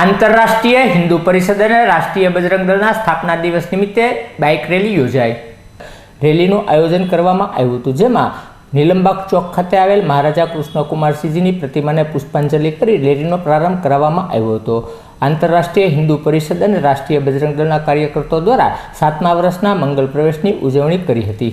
આંતરરાષ્ટ્રીય હિન્દુ પરિષદ અને રાષ્ટ્રીય બજરંગ દળના સ્થાપના દિવસ નિમિત્તે બાઇક રેલી યોજાઈ. રેલીનું આયોજન કરવામાં આવ્યું હતું, જેમાં નીલમબાગ ચોક ખાતે આવેલ મહારાજા કૃષ્ણકુમારસિંહજીની પ્રતિમાને પુષ્પાંજલિ કરી રેલીનો પ્રારંભ કરાવવામાં આવ્યો હતો. આંતરરાષ્ટ્રીય હિન્દુ પરિષદ અને રાષ્ટ્રીય બજરંગ દળના કાર્યકર્તાઓ દ્વારા સાતમા વર્ષના મંગલ પ્રવેશની ઉજવણી કરી હતી.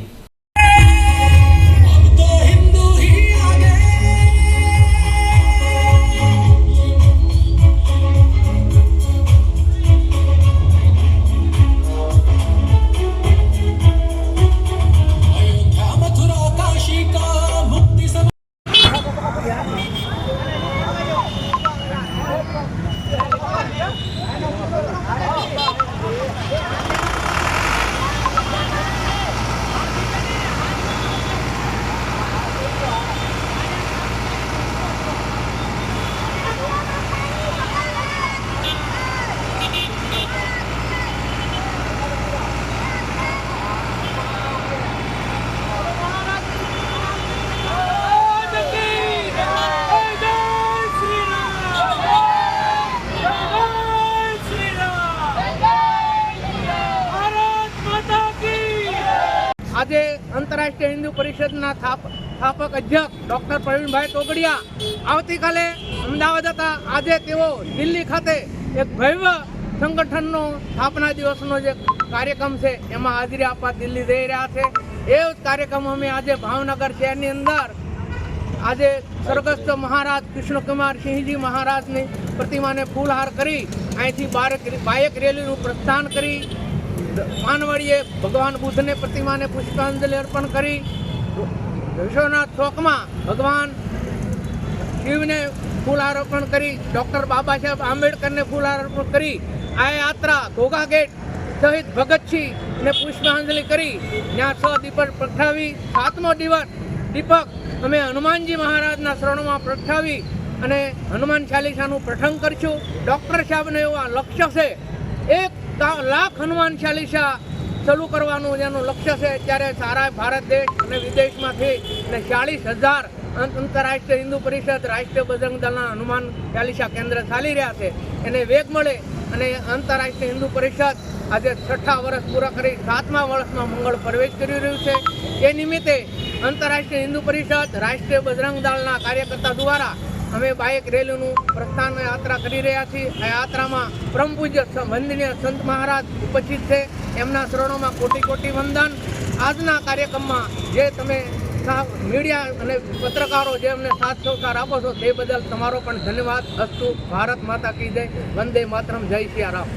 આજે આંતરરાષ્ટ્રીય હિન્દુ પરિષદના થાપ- સ્થાપક અધ્યક્ષ ડોક્ટર પ્રવીણભાઈ તોગડિયા આવતીકાલે અમદાવાદ હતા. આજે તેઓ દિલ્હી ખાતે એક ભવ્ય સંગઠનનો સ્થાપના દિવસનો જે કાર્યક્રમ છે, એમાં હાજરી આપવા દિલ્હી જઈ રહ્યા છે. એ જ કાર્યક્રમ અમે આજે ભાવનગર શહેરની અંદર આજે સ્વર્ગસ્થ મહારાજ કૃષ્ણકુમાર સિંહજી મહારાજની પ્રતિમાને ફૂલહાર કરી, અહીંથી બારેક બાયક રેલીનું પ્રસ્થાન કરી માનવડીએ ભગવાન બુદ્ધને પ્રતિમાને પુષ્પાંજલિ અર્પણ કરી. વિશ્વનાથ ચોકમાં ભગવાન શિવને ફૂલારોપણ કરી, ડૉક્ટર બાબા સાહેબ આંબેડકરને ફૂલારોપણ કરી, આ યાત્રા ઘોઘા ગેટ સહિત ભગતસિંહને પુષ્પાંજલિ કરી. ત્યાં છ દીપક પ્રગટાવી, સાતમો દિવસ દીપક અમે હનુમાનજી મહારાજના શરણોમાં પ્રગટાવી અને હનુમાન ચાલીસાનું પ્રઠંગ કરશું. ડૉક્ટર સાહેબને એવા લક્ષ્ય છે. એક લાખ હનુમાન ચાલીસા શરૂ કરવાનું જેનું લક્ષ્ય છે ત્યારે સારા ભારત દેશ અને વિદેશમાંથી અને ચાલીસ હજાર આંતરરાષ્ટ્રીય હિન્દુ પરિષદ, રાષ્ટ્રીય બજરંગ દળના હનુમાન ચાલીસા કેન્દ્ર ચાલી રહ્યા છે. એને વેગ મળે અને આંતરરાષ્ટ્રીય હિન્દુ પરિષદ આજે છઠ્ઠા વર્ષ પૂરા કરી સાતમા વર્ષમાં મંગળ પ્રવેશ કરી રહ્યું છે. એ નિમિત્તે આંતરરાષ્ટ્રીય હિન્દુ પરિષદ, રાષ્ટ્રીય બજરંગ દળના કાર્યકર્તા દ્વારા અમે બાઇક રેલીનું પ્રસ્થાન યાત્રા કરી રહ્યા છીએ. આ યાત્રામાં પરમ પૂજ્ય વંદનીય સંત મહારાજ ઉપસ્થિત છે. એમના શરણોમાં કોટી કોટી વંદન. આજના કાર્યક્રમમાં જે તમે મીડિયા અને પત્રકારો જે અમને સાથ સહકાર આપો છો, તે બદલ તમારો પણ ધન્યવાદ. અસ્તુ ભારત માતા કી જય. વંદે માતરમ. જય સિયા રામ.